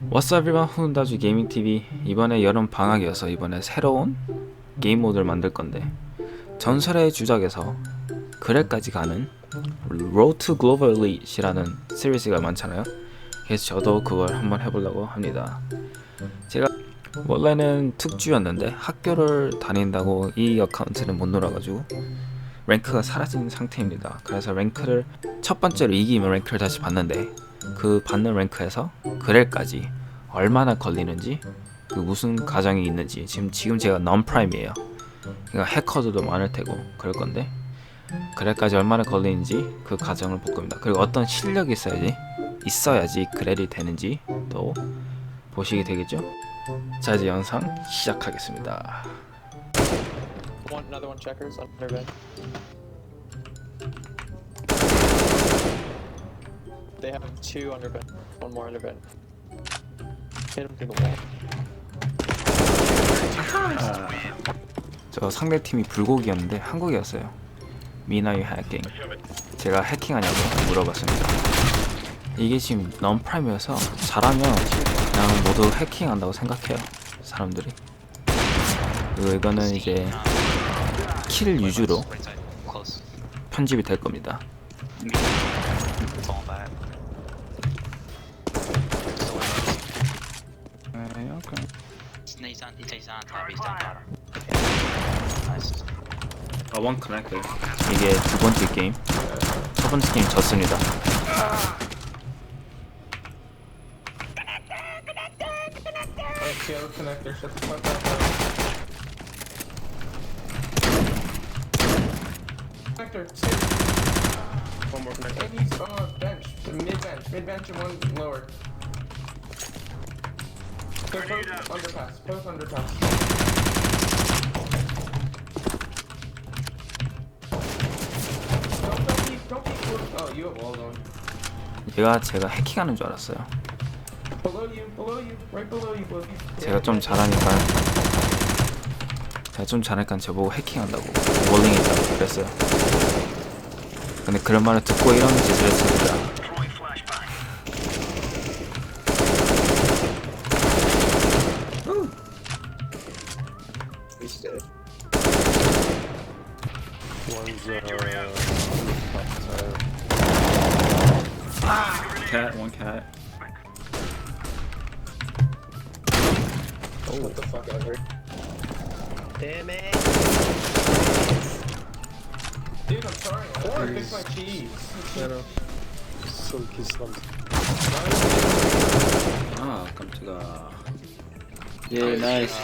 What's up everyone? 훈다주 게이밍TV 이번에 여름 방학이어서 이번에 새로운 게임 모드를 만들 건데 전설의 주작에서 그래까지 가는 Road to Global Elite이라는 시리즈가 많잖아요. 그래서 저도 그걸 한번 해보려고 합니다. 제가 원래는 특주였는데 학교를 다닌다고 이 어카운트는 못 놀아가지고 랭크가 사라진 상태입니다. 그래서 랭크를 첫 번째로 이기면 랭크를 다시 받는데 그 받는 랭크에서 그렐까지 얼마나 걸리는지 그 무슨 과정이 있는지 지금 지금 제가 non 프라임이에요. 그러니까 해커들도 많을 테고 그럴 건데 그렐까지 얼마나 걸리는지 그 과정을 볼 겁니다. 그리고 어떤 실력이 있어야지 있어야지 그렐이 되는지 또 보시게 되겠죠? 자 이제 영상 시작하겠습니다. They have two under bed. One more under bed. Hit him through the wall. 저 상대 팀이 불고기였는데 한국이었어요. 미나유 해킹. 제가 해킹하냐고 물어봤습니다. 이게 지금 non 프라임이어서 잘하면 그냥 모두 해킹한다고 생각해요. 사람들이. 그리고 이거는 이제 킬 위주로 편집이 될 겁니다. Sneeze on, he's on top, he's down bottom. Nice. 아, 원 커넥터. 이게 두 번째 게임. 첫 번째 게임 졌습니다. Okay, other connector. Shut the fuck up. Connector two. One more connector. And he's uh bench, mid bench, mid bench and one lower. Oh. 얘가 제가 해킹하는 줄 알았어요. 제가 좀 잘하니까 제가 좀 잘하니까 저보고 해킹한다고 몰링했다고 그랬어요 근데 그런 말을 듣고 이런 짓을 했으니까 cat one cat What the fuck ever. Damn it! Dude, I'm sorry. I want to fix my cheese. 아 깜짝아 예 나이스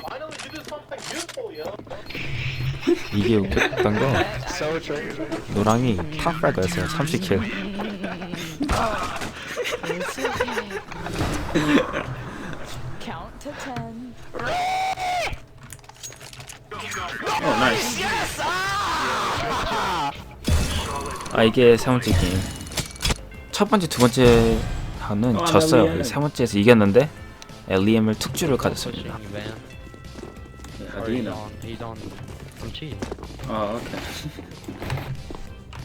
Finally, you did something useful, yo. 이게 웃겼던 거. 노랑이 탑프라그였어요 30킬 Count to ten. 어 나이스 아 이게 세 번째 게임. 첫 번째 두 번째 하는 졌어요. 세 번째에서 이겼는데 엘리엠을 특주를 가졌습니다. He's on, he's on some cheese. 아 오케이.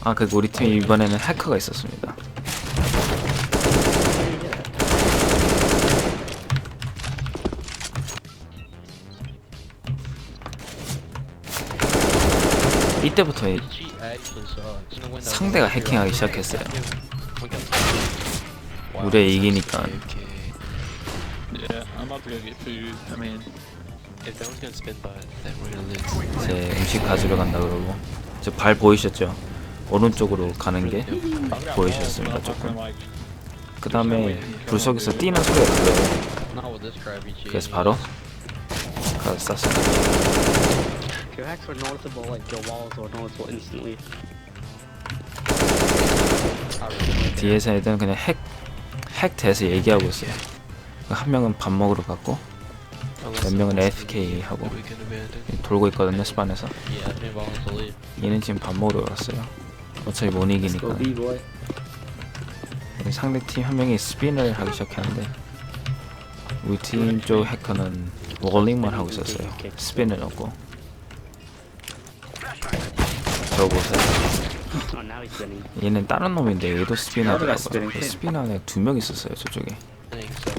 아 그리고 우리 팀 이번에는 해커가 있었습니다 이때부터 uh. 상대가 해킹하기 시작했어요 우리가 이기니까 Yeah, I'm about to go get food. I mean, If that one's gonna spin by, then we're gonna lose. 제 음식 가지러 간다 그러고 저발 보이셨죠? 오른쪽으로 가는 게 보이셨습니다 조금 그 다음에 불 속에서 뛰는 소리가 들려요. 그래서 바로 가서 쐈습니다 If your hacks were noticeable, like your walls were noticeable instantly. 뒤에서 애들은 그냥 핵, 핵 돼서 얘기하고 있어요 그한 명은 밥 먹으러 갔고 몇 명은 AFK 하고. 돌고 있거든요 스판에서. 얘는 지금 밥 먹으러 갔어요 어차피 못 이기니까. 우리 상대 팀 한 명이 스핀을 하기 시작했는데 우리 팀 쪽 해커는 월링만 하고 있었어요 스핀을 넣고 저 보세요 now he's spinning. 얘는 다른 놈인데 얘도 스핀 하더라고요 스핀 안에 두 명 있었어요 저쪽에 think so.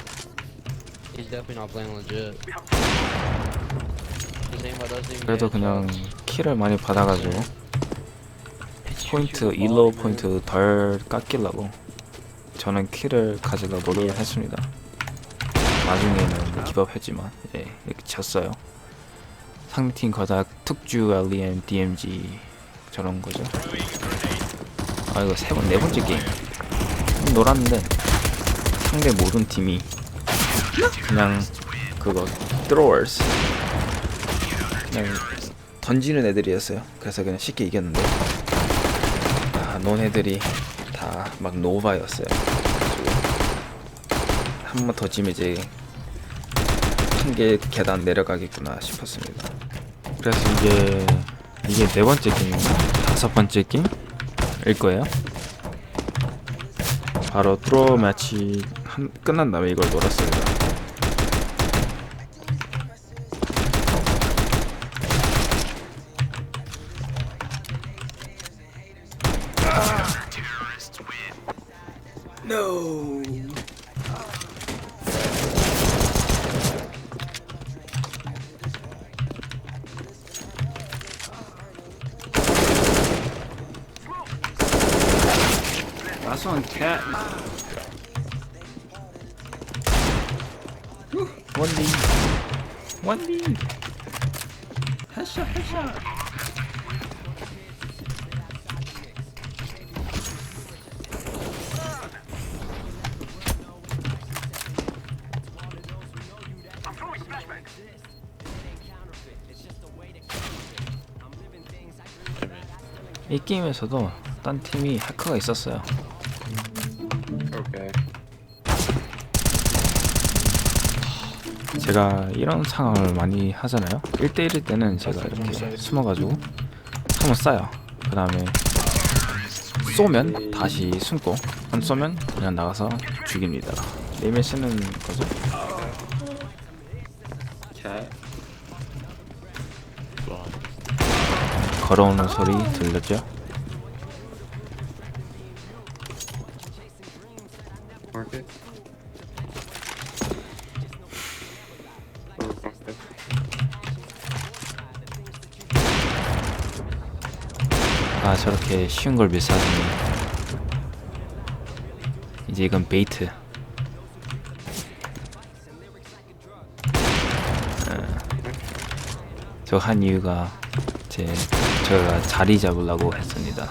He's definitely not playing legit. His aimbot doesn't even 그래도 그냥. 키를 많이 받아가지고 포인트 일로 포인트 덜 깎이려고 저는 키를 가지려 노력을 했습니다. 나중에는 기법했지만 예, 이렇게 졌어요. 상대팀 거다 특주 LEM DMG 저런 거죠. 아 이거 세 번 네 번째 게임 좀 놀았는데 상대 모든 팀이 그냥 그거 throwers 그냥 던지는 애들이었어요. 그래서 그냥 쉽게 이겼는데 아, 논 애들이 다 막 노바였어요. 한 번 더 지면 이제 한 개 계단 내려가겠구나 싶었습니다. 그래서 이게 이게 네 번째 게임인가 다섯 번째 게임일 거예요. 바로 트로 매치 한, 끝난 다음에 이걸 놀았습니다. That's cat. 원리 원리 Headshot, headshot. 이 게임에서도 딴 팀이 해커가 있었어요. Okay. 제가 이런 상황을 많이 하잖아요. 1대1일 때는 제가 이렇게 숨어가지고 한번 쏴요. 그 다음에 쏘면 다시 숨고 안 쏘면 그냥 나가서 죽입니다. 네임에 쓰는 거죠. 걸어오는 소리 들렸죠? 아 저렇게 쉬운 걸 밀사하더니. 이제 이건 베이트. 저한 이유가 제 저가 자리 잡으려고 했습니다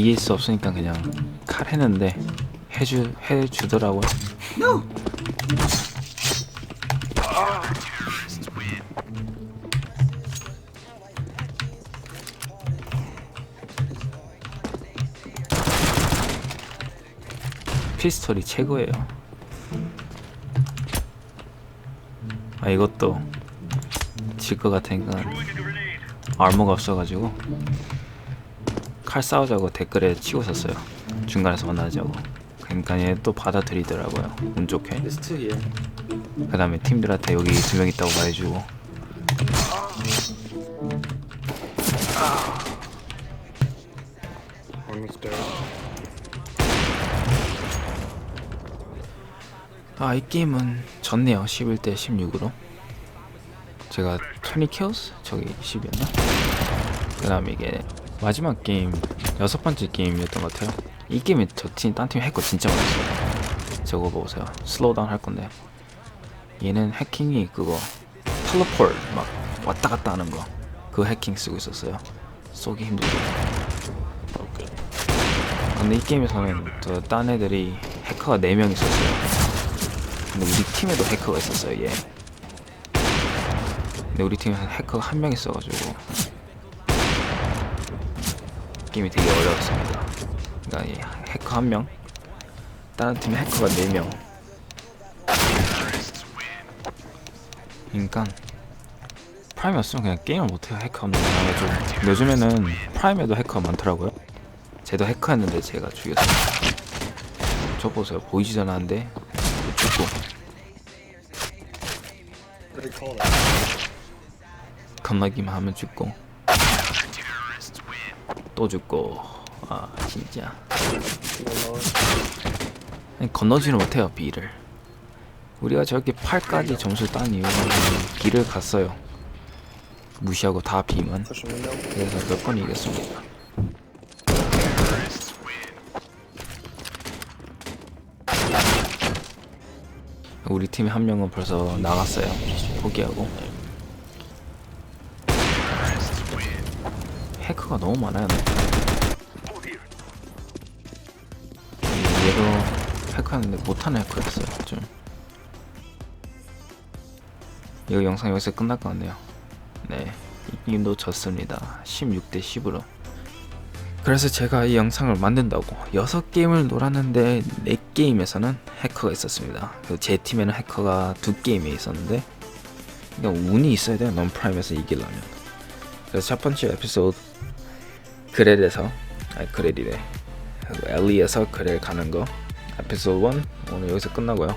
이길 수 없으니까 그냥 칼 했는데 해주 해주더라고요. 피스톨이 최고예요. 아 이것도 질 것 같으니까 armor가 없어가지고 칼 싸우자고 댓글에 치고 있었어요. 중간에서 만나자고. 그러니까 얘 또 받아들이더라고요. 운 좋게. 그 다음에 팀들한테 여기 두 명 있다고 말해주고. 아, 이 게임은 졌네요. 11대 16으로. 제가 20 kills? 저기 10이었나? 그 다음에 이게 마지막 게임, 여섯 번째 게임이었던 것 같아요. 이 게임에 저 팀, 딴 팀이 해커 진짜 많았어요. 저거 보세요. 슬로우 다운 할 건데. 얘는 해킹이 그거, 텔레폴 막 왔다 갔다 하는 거. 그 해킹 쓰고 있었어요. 쏘기 힘들게. 근데 이 게임에서는 저 딴 애들이 해커가 4명 있었어요. 근데 우리 팀에도 해커가 있었어요, 얘. 근데 우리 팀에 해커가 한 명 있어가지고 게임이 되게 어려웠습니다. 그러니까 이 해커 한 명, 다른 팀에 해커가 4명. 그러니까 프라임 없으면 그냥 게임을 못해요 해커 없는 나가지고 요즘에는 프라임에도 해커가 많더라고요 쟤도 해커였는데 제가 죽였어요 저 보세요 보이지도 않았는데 죽고. 겁나기만 하면 죽고 또 죽고. 아 진짜. 건너지는 못해요 B를. 우리가 저렇게 8까지 점수를 딴 이유는 B를 갔어요. 무시하고 다 window. 그래서 몇 번 이겼습니다. 우리 팀한 명은 벌써 나갔어요. 포기하고 해커가 너무 많아요 얘도 해커였는데 못하는 해커였어요 좀. 이거 영상 여기서 끝날 것 같네요. 네 이김도 졌습니다. 16대 10으로. 그래서 제가 이 영상을 만든다고 6게임을 놀았는데 4게임에서는 해커가 있었습니다. 제 팀에는 해커가 2게임에 있었는데 그러니까 운이 있어야 돼요. 넌프라임에서 이기려면. 그래서 첫 번째 에피소드 그렐에서 아니 그렐이래 그 엘리에서 그렐 가는 거 에피소드 1 오늘 여기서 끝나고요.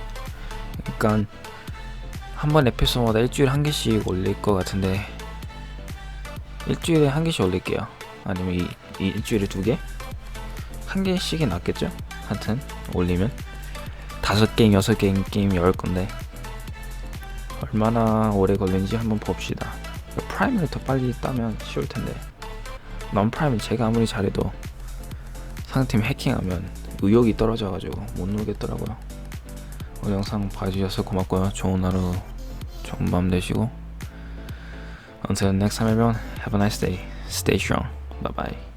그러니까 한 번 에피소드마다 일주일에 한 개씩 올릴 것 같은데 일주일에 한 개씩 올릴게요. 아니면 이, 이 일주일에 두 개? 한 개씩이 낫겠죠? 하여튼 올리면. 다섯 게임 여섯 게임 게임이 열 건데 얼마나 오래 걸리는지 한번 봅시다. 프라임을 더 빨리 따면 쉬울 텐데 넌 프라임은 제가 아무리 잘해도 상대팀 해킹하면 의욕이 떨어져가지고 못 놀겠더라고요. 오늘 영상 봐주셔서 고맙고요. 좋은 하루 좋은 밤 되시고. Until next time everyone have a nice day. Stay strong. Bye bye